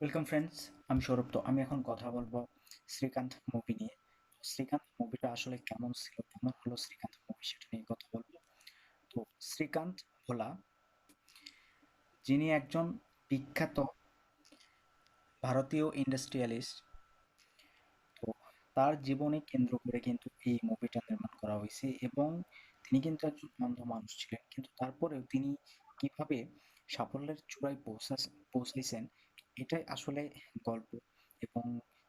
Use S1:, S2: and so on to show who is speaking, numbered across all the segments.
S1: Welcome friends আমি সৌরভ তো আমি এখন কথা বলব শ্রীকান্ত মুভি নিয়ে। শ্রীকান্ত মুভিটা আসলে কেমন ছিল? কেমন হলো শ্রীকান্ত মুভি সেটা নিয়ে কথা বলব। তো শ্রীকান্ত ভোলা, যিনি একজন বিখ্যাত ভারতীয় ইন্ডাস্ট্রিয়ালিস্ট তো তার জীবনে কেন্দ্র করে কিন্তু এই মুভিটা নির্মাণ করা হয়েছে এবং তিনি কিন্তু একজন অন্ধ মানুষ ছিলেন। কিন্তু তারপরেও তিনি কীভাবে সাফল্যের চূড়ায় পৌঁছা পৌঁছাইছেন এটাই আসলে গল্প এবং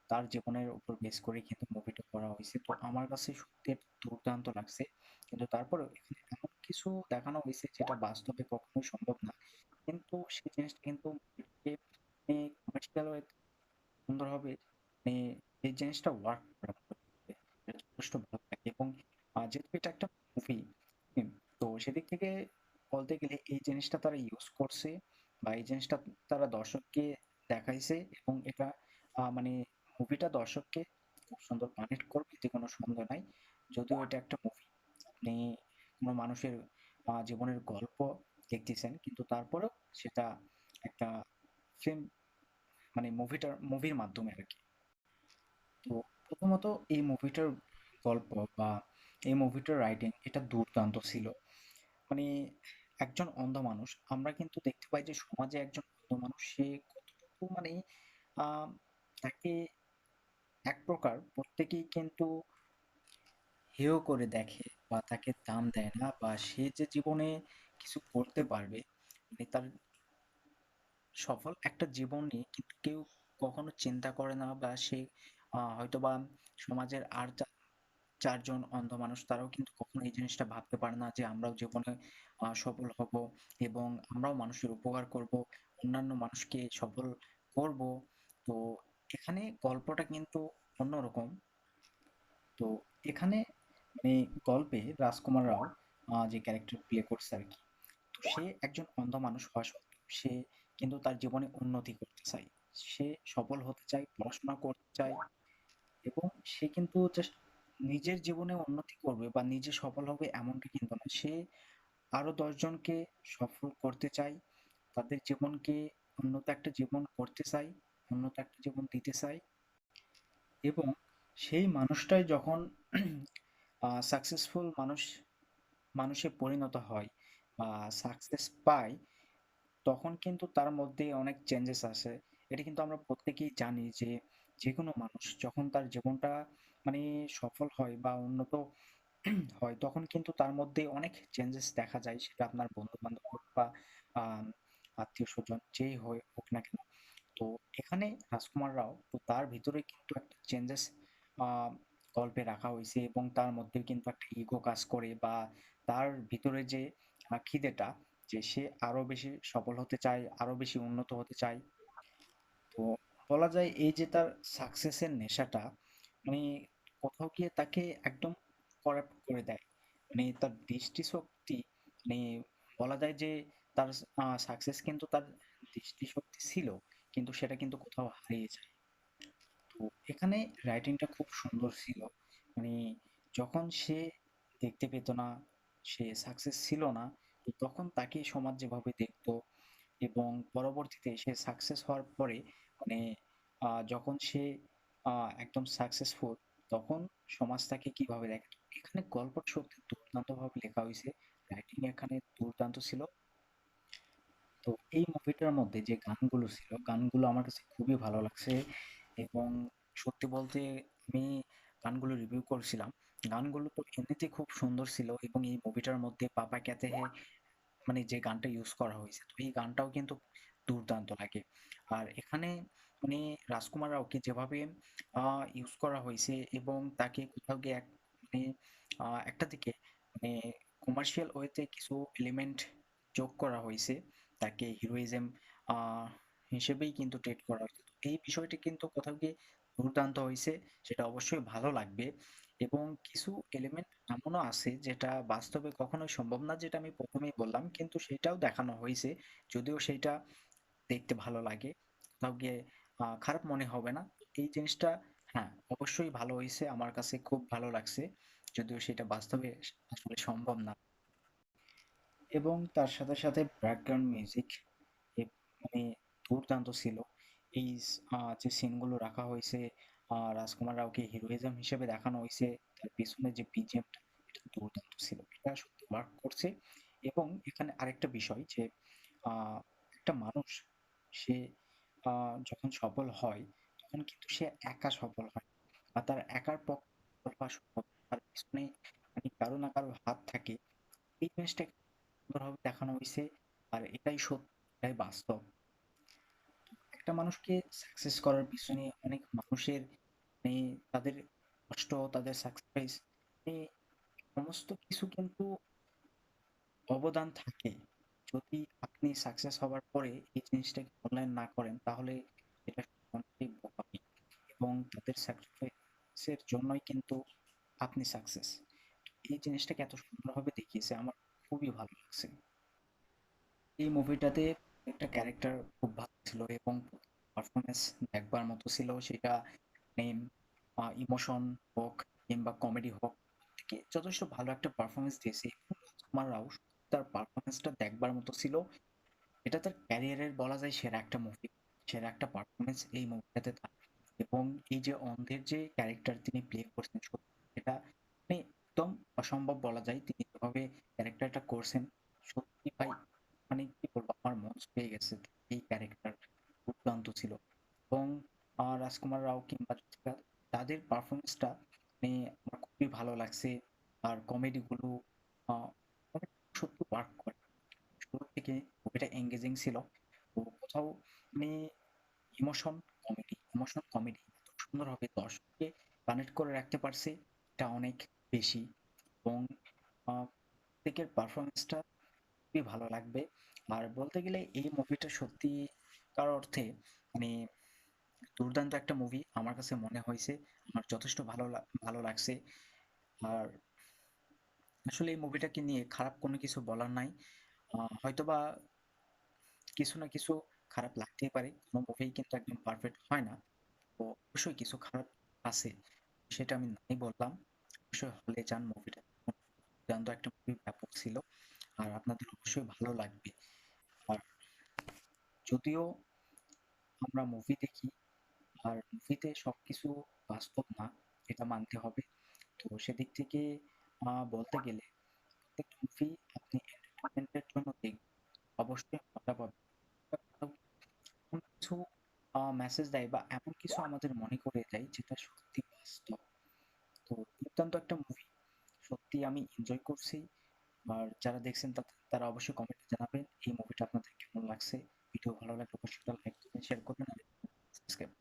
S1: তার জীবনের উপর বেস করে কিন্তু মুভিটা করা হয়েছে। তো আমার কাছে সত্যি দুর্দান্ত লাগছে। কিন্তু তারপরেও এখানে এমন কিছু দেখানো হয়েছে যেটা বাস্তবে কখনোই সম্ভব না। কিন্তু সেই জিনিসটা কিন্তু কমার্শিয়াল মানে এই জিনিসটা ওয়ার্ক করা যথেষ্ট ভালো লাগে এবং যেহেতু এটা একটা মুভি তো সেদিক থেকে বলতে গেলে এই জিনিসটা তারা ইউজ করছে বা এই জিনিসটা তারা দর্শককে দেখাইছে এবং এটা মানে মুভিটা দর্শককে খুব সুন্দর কানেক্ট করবে, এতে কোনো সন্দেহ নাই। যদিও এটা একটা মুভি আপনি কোনো মানুষের জীবনের গল্প দেখতেছেন, কিন্তু তারপরেও সেটা একটা ফিল্ম মানে মুভিটার মুভির মাধ্যমে আর কি। তো প্রথমত এই মুভিটার গল্প বা এই মুভিটার রাইটিং এটা দুর্দান্ত ছিল। মানে একজন অন্ধ মানুষ, আমরা কিন্তু দেখতে পাই যে সমাজে একজন অন্ধ মানুষ, সে কতটুকু মানে তাকে এক প্রকার প্রত্যেকেই কিন্তু হেয় করে দেখে বা তাকে দাম দেয় না বা সে যে জীবনে কিছু করতে পারবে মানে তার সফল একটা জীবন নিয়ে কিন্তু কেউ কখনো চিন্তা করে না বা সে আহ, হয়তোবা সমাজের আর চারজন অন্ধ মানুষ তারাও কিন্তু কখনো এই জিনিসটা ভাবতে পারে না যে আমরাও জীবনে সফল হব এবং আমরাও মানুষের উপকার করব। অন্যান্য মানুষকে সফল করব। তো এখানে গল্পটা কিন্তু অন্যরকম। তো এখানে মানে গল্পে রাজকুমার রাও যে ক্যারেক্টার প্লে করছে আর কি, তো সে একজন অন্ধ মানুষ হওয়া সত্ত্বেও সে কিন্তু তার জীবনে উন্নতি করতে চায়। সে সফল হতে চায়, পড়াশোনা করতে চায় এবং সে কিন্তু নিজের জীবনে উন্নতি করবে বা নিজে সফল হবে এমনটা কিন্তু না সে আরও দশজনকে সফল করতে চায় তাদের জীবনকে উন্নত একটা জীবন করতে চায় উন্নত একটা জীবন দিতে চায় এবং সেই মানুষটাই যখন সাকসেসফুল মানুষ, মানুষে পরিণত হয় বা সাকসেস পায়, তখন কিন্তু তার মধ্যে অনেক চেঞ্জেস আসে। এটা কিন্তু আমরা প্রত্যেকেই জানি যে যে কোনো মানুষ যখন তার জীবনটা মানে সফল হয় বা উন্নত হয়, তখন কিন্তু তার মধ্যে অনেক চেঞ্জেস দেখা যায়। সেটা আপনার বন্ধু বান্ধব বা আত্মীয় স্বজন যেই হয় হোক না কেন, তো এখানে রাজকুমার রাও, তো তার ভিতরে কিন্তু একটা চেঞ্জেস গল্পে রাখা হয়েছে এবং তার মধ্যে কিন্তু একটা ইগো কাজ করে বা তার ভিতরে যে খিদেটা যে সে আরও বেশি সফল হতে চায়, আরও বেশি উন্নত হতে চায়। তো বলা যায় এই যে তার সাকসেসের নেশাটা মানে কোথাও গিয়ে তাকে একদম করে দেয়। মানে তার দৃষ্টিশক্তি মানে বলা যায় যে তার সাকসেস কিন্তু তার দৃষ্টিশক্তি ছিল, কিন্তু সেটা কিন্তু কোথাও হারিয়ে যায়। তো এখানে রাইটিংটা খুব সুন্দর ছিল। মানে যখন সে দেখতে পেত না, সে সাকসেস ছিল না তখন তাকে সমাজ যেভাবে দেখতো এবং পরবর্তীতে সে সাকসেস হওয়ার পরে মানে যখন সে একদম সাকসেসফুল তখন সমাজ তাকে কীভাবে দেখে? এখানে গল্পটা সত্যি দুর্দান্ত ভাবে লেখা হয়েছে। রাইটিং এখানে দুর্দান্ত ছিল। তো এই মুভিটার মধ্যে যে গানগুলো ছিল, গানগুলো আমার কাছে খুবই ভালো লাগছে এবং সত্যি বলতে আমি গানগুলো রিভিউ করছিলাম। গানগুলো তো এমনিতে খুব সুন্দর ছিল এবং এই মুভিটার মধ্যে পাপা ক্যাতে মানে যে গানটা ইউজ করা হয়েছে, তো এই গানটাও কিন্তু দুর্দান্ত লাগে। আর এখানে মানে রাজকুমার রাওকে যেভাবে ইউজ করা হয়েছে এবং তাকে কোথাও গিয়ে এক মানে একটা দিকে মানে কমার্শিয়াল ওয়েতে কিছু এলিমেন্ট যোগ করা হয়েছে তাকে হিরোইজম হিসেবেই কিন্তু ট্রিট করা হয়েছে। এই বিষয়টি কিন্তু কোথাও গিয়ে দুর্দান্ত হয়েছে, সেটা অবশ্যই ভালো লাগবে। এবং কিছু এলিমেন্ট এমনও আছে যেটা বাস্তবে কখনোই সম্ভব না, যেটা আমি প্রথমেই বললাম, কিন্তু সেটাও দেখানো হয়েছে, যদিও সেটা দেখতে ভালো লাগে। কোথাও গিয়ে খারাপ মনে হবে না। এই জিনিসটা হ্যাঁ অবশ্যই ভালো হয়েছে, আমার কাছে খুব ভালো লাগছে, যদিও সেটা বাস্তবে আসলে সম্ভব না। এবং তার সাথে সাথে ব্যাকগ্রাউন্ড মিউজিক মানে দুর্দান্ত ছিল এই যে সিনগুলো রাখা হইছে, আ রাজকুমার রাওকে হিরোইজম হিসেবে দেখানো হইছে, তার পেছনে যে বিজিএমটা এটা দুর্দান্ত ছিল। এটা সত্যি ওয়ার্ক করছে এবং এখানে আরেকটা বিষয় যে একটা মানুষ সে যখন সফল হয়, তখন কিন্তু সে একা সফল হয়। বা তার একার পক্ষে তার পেছনে কারও না কারও হাত থাকে। এই জিনিসটা সুন্দরভাবে দেখানো হইছে। আর এটাই সত্য, এটাই বাস্তব। একটা মানুষকে সাকসেস করার পিছনে অনেক মানুষের মানে তাদের কষ্ট, তাদের স্যাক্রিফাইস মানে সমস্ত কিছু কিন্তু অবদান থাকে। যদি আপনি সাকসেস হবার পরে এই জিনিসটাকে মূল্যায়ন না করেন তাহলে এটা অনেকটাই বোকামি এবং তাদের এর জন্যই কিন্তু আপনি সাকসেস। এই জিনিসটাকে এত সুন্দরভাবে দেখিয়েছে আমার খুবই ভালো লাগছে। এই মুভিটাতে একটা ক্যারেক্টার খুব ভালো ছিল এবং পারফরম্যান্স দেখবার মতো ছিল সেটা আ ইমোশন হোক কিংবা কমেডি হোক যথেষ্ট ভালো একটা পারফরম্যান্স দিয়েছে রাজকুমার রাও তার পারফরমেন্সটা দেখবার মতো ছিল। এটা তার ক্যারিয়ারের বলা যায় সেরা একটা মুভি, সেরা একটা পারফরমেন্স এই মুভিটাতে তার এবং এই যে অন্ধের যে ক্যারেক্টার তিনি প্লে করছেন সত্যি এটা মানে একদম অসম্ভব বলা যায় তিনি যেভাবে ক্যারেক্টারটা করছেন সত্যি ভাই মানে কি বলব আমার মন ছুঁয়ে গেছে এই ক্যারেক্টার দুর্দান্ত ছিল এবং রাজকুমার রাও কিংবা তাদের পারফরম্যান্সটা মানে আমার খুবই ভালো লাগছে। আর কমেডি গুলো মানে সত্যি ওয়ার্ক করে। শুরু থেকে মুভিটা এঙ্গেজিং ছিল। তো কোথাও মানে ইমোশন কমেডি, ইমোশন কমেডি এত সুন্দরভাবে দর্শককে কানেক্ট করে রাখতে পারছে এটা অনেক বেশি এবং প্রত্যেকের পারফরম্যান্সটা খুবই ভালো লাগবে। আর বলতে গেলে এই মুভিটা সত্যিকার অর্থে মানে দুর্দান্ত একটা মুভি আমার কাছে মনে হয়েছে। আমার যথেষ্ট ভালো ভালো লাগছে। আর আসলে এই মুভিটাকে নিয়ে খারাপ কোনো কিছু বলার নাই। হয়তোবা কিছু না কিছু খারাপ লাগতেই পারে। কোনো মুভিই কিন্তু একদম পারফেক্ট হয় না। তো অবশ্যই কিছু খারাপ আছে। সেটা আমি নাই বললাম। অবশ্যই হলে যান মুভিটা। দুর্দান্ত একটা মুভি ব্যাপক ছিল। আর আপনাদের অবশ্যই ভালো লাগবে। আর যদিও আমরা মুভি দেখি আর মুভিতে সবকিছু বাস্তব না, এটা মানতে হবে। তো সেদিক থেকে বলতে গেলে প্রত্যেকটা মুভি আপনি এন্টারটেইনমেন্ট এর জন্য দেখবেন। অবশ্যই মজা পাবেন। এমন কিছু মেসেজ দেয় বা এমন কিছু আমাদের মনে করে দেয় যেটা সত্যি বাস্তব। তো দুর্দান্ত একটা মুভি। সত্যি আমি এনজয় করছি। আর যারা দেখছেন তারা অবশ্যই কমেন্টে জানাবেন এই মুভিটা আপনাদের কেমন লাগছে? ভিডিও ভালো লাগলে অবশ্যই লাইক করবেন শেয়ার করবেন, আর সাবস্ক্রাইব